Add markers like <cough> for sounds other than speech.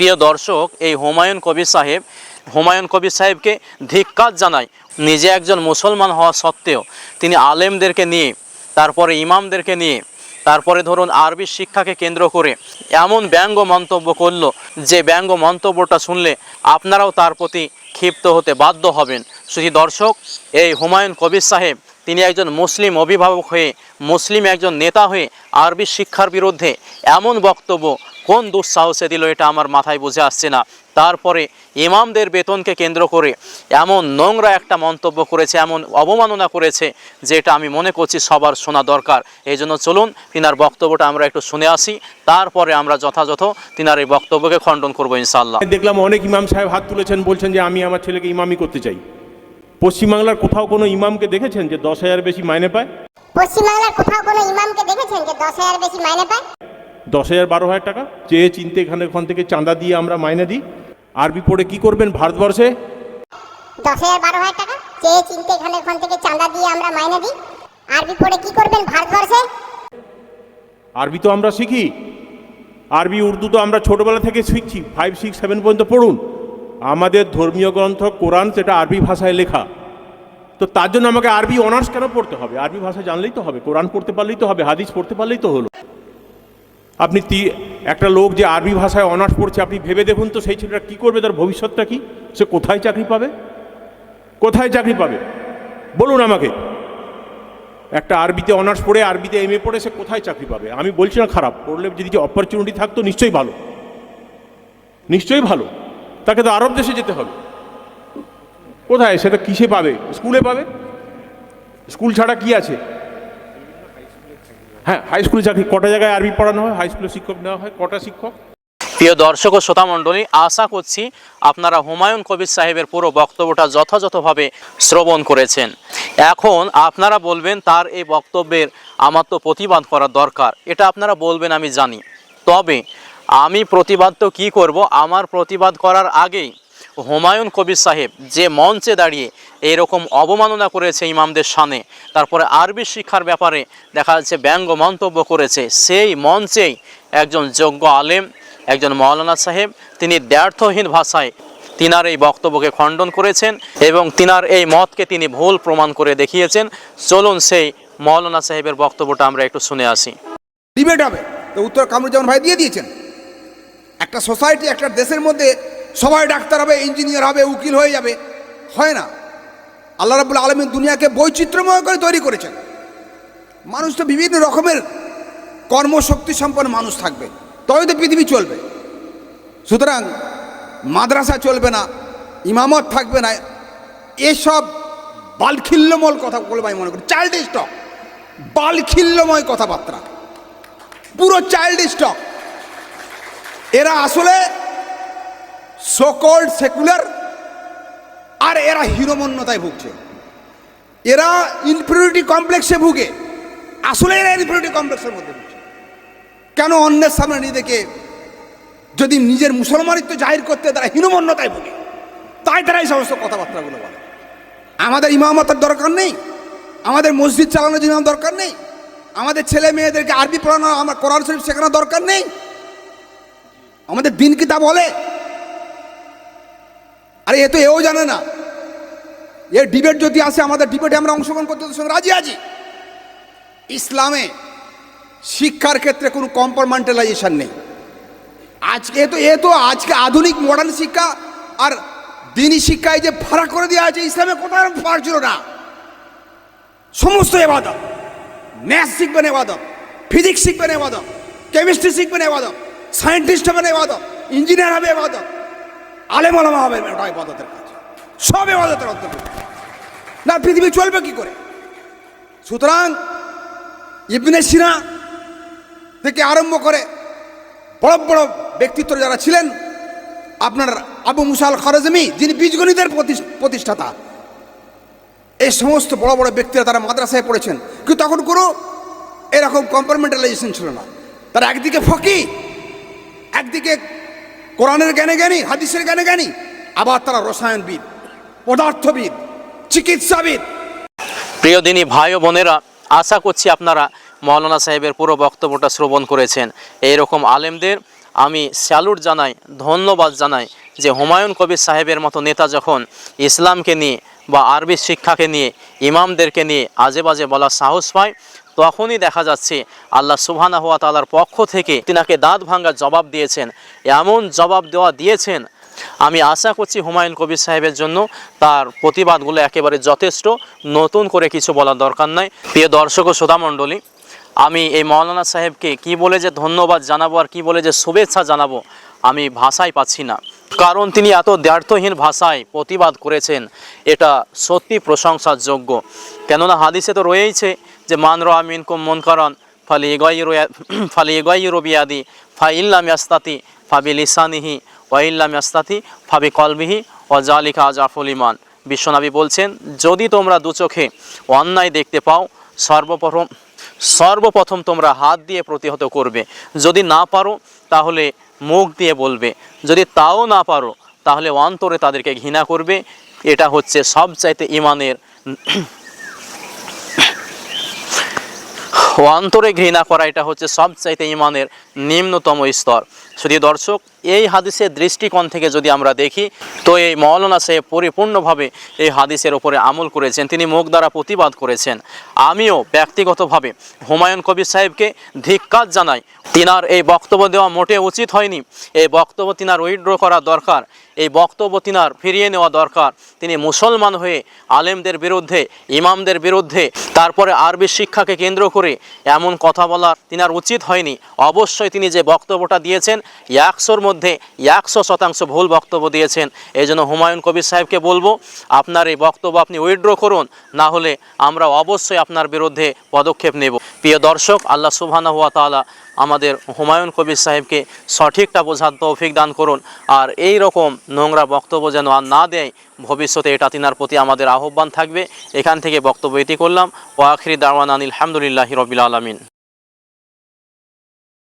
প্রিয় দর্শক, এই হুমায়ুন কবির সাহেব, হুমায়ুন কবির সাহেবকে ধিক্কার জানায়, নিজে একজন মুসলমান হওয়া সত্ত্বেও। তিনি আলেমদেরকে নিয়ে, তারপরে ইমামদেরকে নিয়ে, তারপরে ধরুন আরবি শিক্ষাকে কেন্দ্র করে এমন ব্যঙ্গ মন্তব্য করল যে ব্যঙ্গ মন্তব্যটা শুনলে আপনারাও তার প্রতি ক্ষিপ্ত হতে বাধ্য হবেন। শুধু দর্শক, এই হুমায়ুন কবির সাহেব, তিনি একজন মুসলিম অভিভাবক হয়ে, মুসলিম একজন নেতা হয়ে আরবি শিক্ষার বিরুদ্ধে এমন বক্তব্য কোন দুঃসাহসে দিল এটা আমার মাথায় বুঝে আসছে না। তারপরে ইমামদের বেতনকে কেন্দ্র করে এমন নোংরা একটা মন্তব্য করেছে এমন অবমাননা করেছে যেটা আমি মনে করছি সবার শোনা দরকার। এই জন্য চলুন তিনার বক্তব্যটা আমরা একটু শুনে আসি তারপরে আমরা যথাযথ তিনার এই বক্তব্যকে খণ্ডন করব ইনশাল্লাহ দেখলাম অনেক ইমাম সাহেব হাত তুলেছেন বলছেন যে আমি আমার ছেলেকে ইমামি করতে চাই। পশ্চিমবাংলার কোথাও কোনো ইমামকে দেখেছেন যে দশ হাজার বেশি মাইনে পায়? পশ্চিমবাংলার কোথাও কোনো ইমামকে দেখেছেন যে দশ হাজার বেশি মাইনে পায়? দশ হাজার বারো হাজার টাকা। চেয়ে চিনতে এখানে ওখান থেকে চাঁদা দিয়ে আমরা মাইনে দিই। আরবি পড়ে কি করবেন ভারতবর্ষে? দশ হাজার বারো হাজার টাকা। চেয়ে চিনতে এখানে ওখান থেকে চাঁদা দিয়ে আমরা মাইনে দিই। আরবি পড়ে কি করবেন ভারতবর্ষে? আরবি তো আমরা শিখি। আরবি উর্দু তো আমরা ছোটবেলা থেকে শিখছি। ফাইভ সিক্স সেভেন পর্যন্ত পড়ুন। আমাদের ধর্মীয় গ্রন্থ কোরআন সেটা আরবি ভাষায় লেখা। তো তার জন্য আমাকে আরবি অনার্স কেন পড়তে হবে? আরবি ভাষা জানলেই তো হবে কোরআন পড়তে পারলেই তো হবে হাদিস পড়তে পারলেই তো হলো। আপনি তি- একটা লোক যে আরবি ভাষায় অনার্স পড়ছে, আপনি ভেবে দেখুন তো সেই ছেলেটা কী করবে, তার ভবিষ্যৎটা কি? সে কোথায় চাকরি পাবে? কোথায় চাকরি পাবে? বলুন আমাকে। একটা আরবিতে অনার্স পড়ে, আরবিতে এম এ পড়ে, সে কোথায় চাকরি পাবে? আমি বলছি না খারাপ, পড়লে যদি অপরচুনিটি থাকতো, নিশ্চয়ই ভালো। নিশ্চয়ই ভালো। তাকে তো আরব দেশে যেতে হবে। কোথায়? সেটা কিসে পাবে? স্কুলে পাবে? স্কুল ছাড়া কি আছে? হ্যাঁ হাই স্কুলে চাকরি কটা জায়গায় আরবি পড়ানো হয়? হাই স্কুলে শিক্ষক নেওয়া হয়? কটা শিক্ষক? প্রিয় দর্শক ও শ্রোতা মণ্ডলী, আশা করছি আপনারা হুমায়ুন কবির সাহেবের পুরো বক্তব্যটা যথাযথভাবে শ্রবণ করেছেন। এখন আপনারা বলবেন, তার এই বক্তব্যের আমার তো প্রতিবাদ করা দরকার। এটা আপনারা বলবেন, আমি জানি। তবে আমি প্রতিবাদ তো কী করব? আমার প্রতিবাদ করার আগেই হুমায়ুন কবির সাহেব যে মঞ্চে দাঁড়িয়ে এরকম অবমাননা করেছে ইমামদের সামনে, তারপরে আরবি শিক্ষার ব্যাপারে দেখা যাচ্ছে ব্যঙ্গ মন্তব্য করেছে, সেই মঞ্চেই একজন যোগ্য আলেম, একজন মৌলানা সাহেব, তিনি দ্ব্যর্থহীন ভাষায় তিনার এই বক্তব্যকে খণ্ডন করেছেন এবং তিনার এই মতকে তিনি ভুল প্রমাণ করে দেখিয়েছেন। চলুন সেই মৌলানা সাহেবের বক্তব্যটা আমরা একটু শুনে আসি। ডিবেট হবে। উত্তর কামরুজ্জামান ভাই দিয়ে দিয়েছেন। একটা সোসাইটি একটা দেশের মধ্যে সবাই ডাক্তার হবে, ইঞ্জিনিয়ার হবে, উকিল হয়ে যাবে। হয় না। আল্লাহ রাবুল আলমী দুনিয়াকে বৈচিত্র্যময় করে তৈরি করেছেন। মানুষ তো বিভিন্ন রকমের কর্মশক্তি সম্পন্ন মানুষ থাকবে। তবে তো পৃথিবী চলবে। সুতরাং মাদ্রাসা চলবে না, ইমামত থাকবে না, এসব বালখিল্যময় কথা বলে আমি মনে করি। চাইল্ড স্টক বালখিল্যময় কথাবার্তা। পুরো চাইল্ড স্টক এরা আসলে সকল্ড সেকুলার আর এরা হিরোমন্যতায় ভুগছে। এরা ইনফিরিয়রিটি কমপ্লেক্সে ভুগে। আসলে এরা ইনফিরিয়রিটি কমপ্লেক্সের মধ্যে ভুগছে। কেন অন্যের সামনে নিজেকে যদি নিজের মুসলমানিত্ব জাহির করতে তারা হীনমন্যতায় ভুগে? তাই তারা এই সমস্ত কথাবার্তাগুলো বলে। আমাদের ইমামতের দরকার নেই। আমাদের মসজিদ চালানোর জন্য দরকার নেই। আমাদের ছেলে মেয়েদেরকে আরবি পড়ানো, আমার কোরআন শরীফ শেখানোর দরকার নেই। আমাদের দিন কি তা বলে। আরে এ তো এও জানে না। এর ডিবেট যদি আসে, আমাদের ডিবেটে আমরা অংশগ্রহণ করতে সঙ্গে রাজি আছি। ইসলামে শিক্ষার ক্ষেত্রে কোনো কম্পার্টমেন্টালাইজেশন নেই। আজকে তো, এ তো আজকে আধুনিক মডার্ন শিক্ষা আর দিনই শিক্ষায় যে ফারাক করে দেওয়া আছে, ইসলামে কোথাও ফার ছিল না। সমস্ত এবাদত ম্যাথ শিখবেন এবাদত ফিজিক্স শিখবেন এবাদত কেমিস্ট্রি শিখবেন এবাদত সায়েন্টিস্ট হবেন এবাদত ইঞ্জিনিয়ার হবে এবাদত। আলেম আলমা হবে ওটা এবাদতের কাজ। সব এবাদতের অন্তর্ভুক্ত না, পৃথিবী চলবে কি করে? সুতরাং ইবনে সিনা থেকে আরম্ভ করে বড় বড় ব্যক্তিত্ব যারা ছিলেন, আপনার আবু মুসাল খরজমি যিনি বীজগণিতের প্রতিষ- প্রতিষ্ঠাতা, এই সমস্ত বড় বড় ব্যক্তিরা তারা মাদ্রাসায় পড়েছেন। কিন্তু তখন কোনো এরকম কম্পার্টমেন্টালাইজেশন ছিল না। তারা একদিকে ফকি একদিকে কোরআনের জ্ঞানে জ্ঞানী, হাদিসের জ্ঞানে জ্ঞানী। আবার তারা রসায়নবিদ, পদার্থবিদ, চিকিৎসাবিদ। প্রিয় দিনী ভাই ও বোনেরা, আশা করছি আপনারা মৌলানা সাহেবের পুরো বক্তব্যটা শ্রবণ করেছেন। এই রকম আলেমদের আমি স্যালুট জানাই, ধন্যবাদ জানাই যে হুমায়ুন কবির সাহেবের মতো নেতা যখন ইসলামকে নিয়ে বা আরবি শিক্ষাকে নিয়ে, ইমামদেরকে নিয়ে আজে বাজে বলার সাহস পায় তখনই দেখা যাচ্ছে আল্লাহ সুবহানা হাত তালার পক্ষ থেকে তিনাকে দাঁত ভাঙ্গার জবাব দিয়েছেন, এমন জবাব দেওয়া দিয়েছেন। আমি আশা করছি হুমায়ুন কবির সাহেবের জন্য তার প্রতিবাদগুলো একেবারে যথেষ্ট। নতুন করে কিছু বলার দরকার নাই। প্রিয় দর্শক ও শ্রোতামণ্ডলী আমি এই মৌলানা সাহেবকে কি বলে যে ধন্যবাদ জানাব আর কি বলে যে শুভেচ্ছা জানাব, আমি ভাষায় পাচ্ছি না। কারণ তিনি এত দ্ব্যর্থহীন ভাষায় প্রতিবাদ করেছেন, এটা সত্যি প্রশংসার যোগ্য কেননা হাদিসে তো রয়েইছে যে, মান আমিন কুম মন করন ফালি এগাই <clears throat> ফালি এগাই রবিয়াদি ফা ইল্লাম ইয়াস্তাতি ফাবি লিসানিহি ওয়াইল্লাম ইয়াস্তাতি ফাবি কলবিহি ও জালিকা আজাফুল ইমান বিশ্বনবী বলছেন, যদি তোমরা দু চোখে অন্যায় দেখতে পাও, সর্বপ্রথম সর্বপ্রথম তোমরা হাত দিয়ে প্রতিহত করবে। যদি না পারো, তাহলে মুখ দিয়ে বলবে, যদি তাও না পারো, তাহলে অন্তরে তাদেরকে ঘৃণা করবে। এটা হচ্ছে সবচাইতে ইমানের অন্তরে ঘৃণা করা, এটা হচ্ছে সবচাইতে ইমানের নিম্নতম স্তর। শুধু দর্শক, এই হাদিসের দৃষ্টিকোণ থেকে যদি আমরা দেখি, তো এই মৌলানা সাহেব পরিপূর্ণভাবে এই হাদিসের ওপরে আমল করেছেন, তিনি মুখ দ্বারা প্রতিবাদ করেছেন। আমিও ব্যক্তিগতভাবে হুমায়ুন কবির সাহেবকে ধিক্কার জানাই, তিনার এই বক্তব্য দেওয়া মোটে উচিত হয়নি। এই বক্তব্য তিনার উইড্র করা দরকার, এই বক্তব্য তিনার ফিরিয়ে নেওয়া দরকার। তিনি মুসলমান হয়ে আলেমদের বিরুদ্ধে, ইমামদের বিরুদ্ধে, তারপরে আরবি শিক্ষাকে কেন্দ্র করে এমন কথা বলা তিনার উচিত হয়নি। অবশ্যই তিনি যে বক্তব্যটা দিয়েছেন একশোর মধ্যে একশো শতাংশ ভুল বক্তব্য দিয়েছেন। এই জন্য হুমায়ুন কবির সাহেবকে বলব, আপনার এই বক্তব্য আপনি উইথড্র করুন, না হলে আমরা অবশ্যই আপনার বিরুদ্ধে পদক্ষেপ নেব। প্রিয় দর্শক, আল্লাহ সুবহানাহু ওয়া তালা আমাদের হুমায়ুন কবির সাহেবকে সঠিকটা বোঝার তৌফিক দান করুন, আর এই রকম নোংরা বক্তব্য যেন আর না দেয়, ভবিষ্যতে এটা তিনার প্রতি আমাদের আহ্বান থাকবে। এখান থেকে বক্তব্য এটি করলাম। ওয়াখিরি দাওয়ান আলহামদুলিল্লাহি রবিল আলমিন।